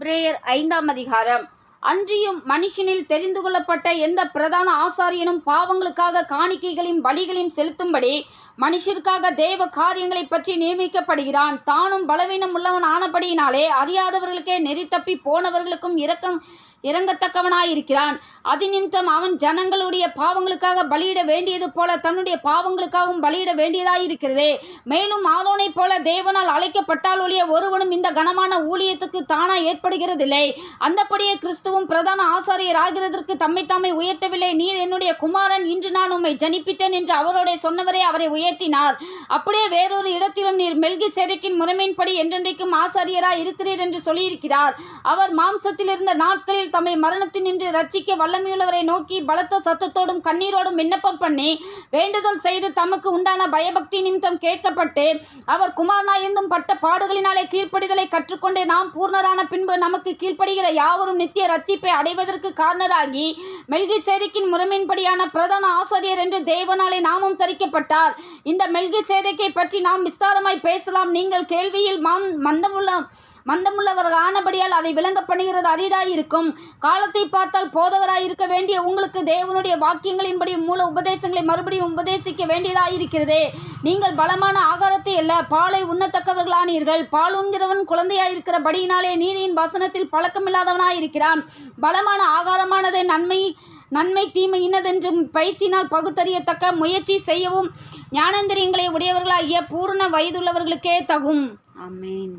எபிரேயர் ஐந்தாம் அதிகாரம். அன்றியும் மனுஷனில் தெரிந்து கொள்ளப்பட்ட எந்த பிரதான ஆசாரியனும் பாவங்களுக்காக காணிக்கைகளையும் பலிகளையும் செலுத்தும்படி மனுஷருக்காக தேவ காரியங்களைப் பற்றி நியமிக்கப்படுகிறான். தானும் பலவீனம் உள்ளவன் ஆனபடியினாலே அறியாதவர்களுக்கே நெறி தப்பி போனவர்களுக்கும் இரக்கம் இறங்கத்தக்கவனாயிருக்கிறான். அதிநிமித்தம் அவன் ஜனங்களுடைய பாவங்களுக்காக பலியிட வேண்டியது போல தன்னுடைய பாவங்களுக்காகவும் பலியிட வேண்டியதாயிருக்கிறதே. மேலும் ஆரோனைப் போல தேவனால் அழைக்கப்பட்டால் ஒழிய ஒருவனும் இந்த கனமான ஊழியத்துக்கு தானா ஏற்படுகிறதில்லை. அந்தப்படியே கிறிஸ்துவும் பிரதான ஆசாரியர் ஆகிறதற்கு தம்மை தாமே உயர்த்தவில்லை. நீர் என்னுடைய குமாரன் இன்று நான் உம்மை ஜனிப்பித்தேன் என்று அவரோட சொன்னவரே அவரை உயர்த்தினார். அப்படியே வேறொரு இடத்திலும் நீர் மெல்கி சேதைக்கின் முறைமையின்படி என்றென்றைக்கும் ஆசாரியராய் இருக்கிறீர் என்று சொல்லியிருக்கிறார். அவர் மாம்சத்தில் இருந்த நாட்களில் தம்மை மரணத்தினின்று ரட்சிக்க வல்லமையுள்ளவரை நோக்கி பலத்த சத்தத்தோடும் கண்ணீரோடும் விண்ணப்பம் பண்ணி வேண்டுதல் செய்து தமக்கு உண்டான பயபக்தி நிமித்தம் கேட்கப்பட்டு அவர் குமாரனாயிருந்தும் பட்ட பாடுகளினாலே கீழ்ப்படிதலை கற்றுக்கொண்டு நாம் பூர்ணரான பின்பு நமக்கு கீழ்ப்படுகிற யாவரும் நித்திய ரட்சிப்பை அடைவதற்கு காரணராகி மெல்கி சேதைக்கின் முறைமையின்படியான பிரதான ஆசிரியர் என்று தேவனாலே நாமும் தரிக்கப்பட்டார். இந்த மெல்கி சேதைக்கை பற்றி நாம் விஸ்தாரமாய் பேசலாம். நீங்கள் கேள்வியில் மாம் மந்தமுள்ள மந்தமுள்ளவர் ஆனபடியால் அதை விளங்க பண்ணுகிறது அரிதாயிருக்கும் காலத்தை பார்த்தால் போதகராய் இருக்க வேண்டிய உங்களுக்கு தேவனுடைய வாக்கியங்களின்படி மூல உபதேசங்களை மறுபடியும் உபதேசிக்க வேண்டியதாயிருக்கிறதே. நீங்கள் பலமான ஆகாரத்தை அல்ல பாலை உண்ணத்தக்கவர்களானீர்கள். பால் உண்கிறவன் குழந்தையாயிருக்கிறபடியினாலே நீதியின் வசனத்தில் பழக்கமில்லாதவனாயிருக்கிறான். பலமான ஆகாரமானதே நன்மை நன்மை தீமை இன்னதென்றும் பயிற்சியினால் பகுத்தறியத்தக்க முயற்சி செய்யவும் ஞானேந்திரியங்களை உடையவர்களாகிய பூரண வயதுள்ளவர்களுக்கே தகும். அமேன்